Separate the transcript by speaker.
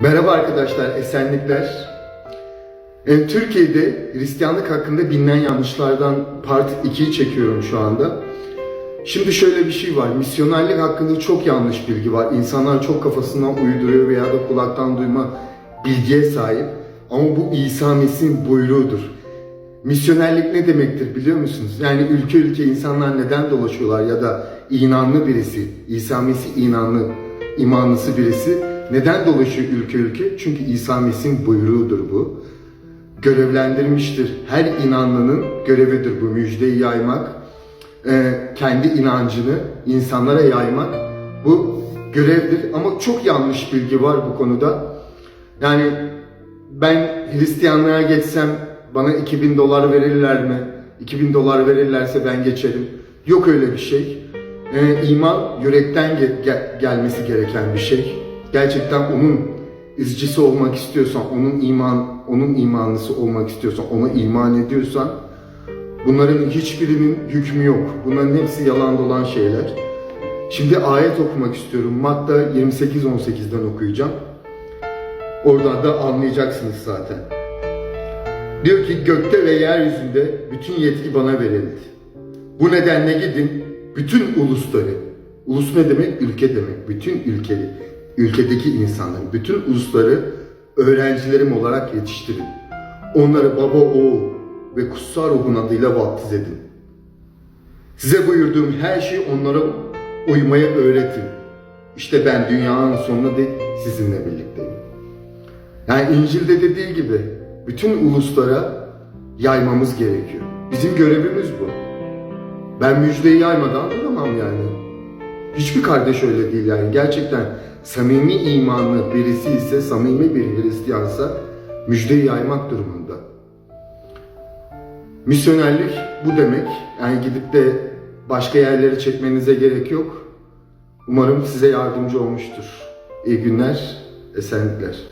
Speaker 1: Merhaba arkadaşlar, esenlikler. E, Türkiye'de Hristiyanlık hakkında bilinen yanlışlardan part 2'yi çekiyorum şu anda. Şimdi şöyle bir şey var, misyonerlik hakkında çok yanlış bilgi var. İnsanlar çok kafasından uyduruyor veya da kulaktan duyma bilgiye sahip. Ama bu İsa Mesih'in buyruğudur. Misyonerlik ne demektir biliyor musunuz? Yani ülke ülke insanlar neden dolaşıyorlar ya da inanlı birisi, İsa Mesih inanlı, imanlısı birisi neden dolaşıyor ülke ülke? Çünkü İsa Mesih'in buyruğudur bu. Görevlendirmiştir. Her inanlının görevidir bu müjdeyi yaymak, e, kendi inancını insanlara yaymak. Bu görevdir ama çok yanlış bilgi var bu konuda. Yani ben Hristiyanlığa geçsem bana 2000 dolar verirler mi? 2000 dolar verirlerse ben geçerim. Yok öyle bir şey. Ee, iman yürekten ge- ge- gelmesi gereken bir şey. Gerçekten onun izcisi olmak istiyorsan, onun iman, onun imanlısı olmak istiyorsan, ona iman ediyorsan bunların hiçbirinin hükmü yok. Bunların hepsi yalan dolan şeyler. Şimdi ayet okumak istiyorum. Matta 28-18'den okuyacağım. Oradan da anlayacaksınız zaten. Diyor ki gökte ve yeryüzünde bütün yetki bana verildi. Bu nedenle gidin bütün ulusları, ulus ne demek? Ülke demek. Bütün ülkeli, ülkedeki insanları, bütün ulusları öğrencilerim olarak yetiştirin. Onları baba, oğul ve kutsal ruhun adıyla vaftiz edin. Size buyurduğum her şeyi onlara uymaya öğretin. İşte ben dünyanın sonuna dek sizinle birlikteyim. Yani İncil'de dediği gibi bütün uluslara yaymamız gerekiyor. Bizim görevimiz bu. Ben müjdeyi yaymadan duramam yani. Hiçbir kardeş öyle değil yani. Gerçekten samimi imanlı birisi ise, samimi bir Hristiyansa müjdeyi yaymak durumunda. Misyonerlik bu demek. Yani gidip de başka yerlere çekmenize gerek yok. Umarım size yardımcı olmuştur. İyi günler, esenlikler.